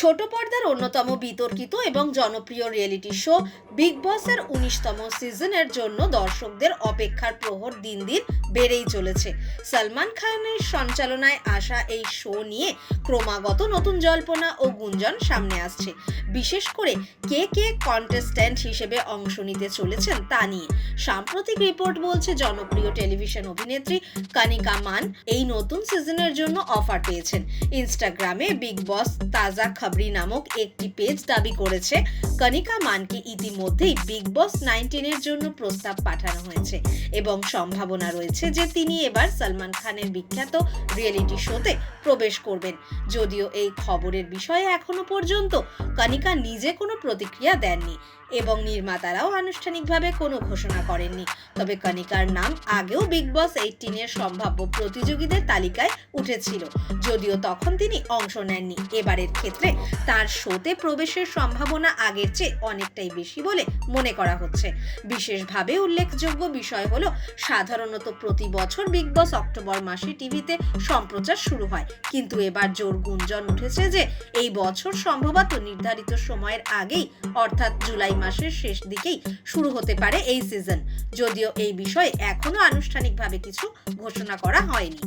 ছোট পর্দার অন্যতম বিতর্কিত এবং জনপ্রিয় রিয়েলিটি শো বিগ বসের উনিশতম সিজনের জন্য দর্শকদের অপেক্ষার প্রহর দিন দিন বেড়েই চলেছে। সলমান খানের সঞ্চালনায় আসা এই শো নিয়ে ক্রমাগত নতুন জল্পনা ও গুঞ্জন সামনে আসছে। বিশেষ করে কে কে কন্টেস্ট্যান্ট হিসেবে অংশ নিতে চলেছেন তা নিয়ে। সাম্প্রতিক রিপোর্ট বলছে জনপ্রিয় টেলিভিশন অভিনেত্রী কানিকা মান এই নতুন সিজনের জন্য অফার পেয়েছেন। ইনস্টাগ্রামে বিগ বস তাজা খবরি নামক একটি পেজ দাবি করেছে। কনিকা মানকে ইতিমধ্যেই বিগ বস নাইনটিনের জন্য প্রস্তাব পাঠানো হয়েছে। এবং সম্ভাবনা রয়েছে যে তিনি এবার সলমান খানের বিখ্যাত রিয়েলিটি শোতে প্রবেশ করবেন। যদিও এই খবরের বিষয়ে এখনও পর্যন্ত কনিকা নিজে কোনো প্রতিক্রিয়া দেননি এবং নির্মাতারাও আনুষ্ঠানিকভাবে কোনো ঘোষণা করেননি। তবে কনিকার নাম আগেও বিগ বস এইটিনের সম্ভাব্য প্রতিযোগীদের তালিকায় উঠেছিল। যদিও তখন তিনি অংশ নেননি। এবারের ক্ষেত্রে তার শোতে প্রবেশের সম্ভাবনা আগের চেয়ে অনেকটাই বেশি বলে মনে করা হচ্ছে। বিশেষভাবে উল্লেখযোগ্য বিষয় হলো, সাধারণত প্রতি বছর বিগ বস অক্টোবর মাসে টিভিতে সম্প্রচার শুরু হয়। কিন্তু এবার জোর গুঞ্জন উঠেছে যে, এই বছর সম্ভবত নির্ধারিত সময়ের আগেই, অর্থাৎ জুলাই মাসের শেষ দিকেই শুরু হতে পারে এই সিজন যদিও এই বিষয়ে এখনও আনুষ্ঠানিকভাবে কিছু ঘোষণা করা হয়নি।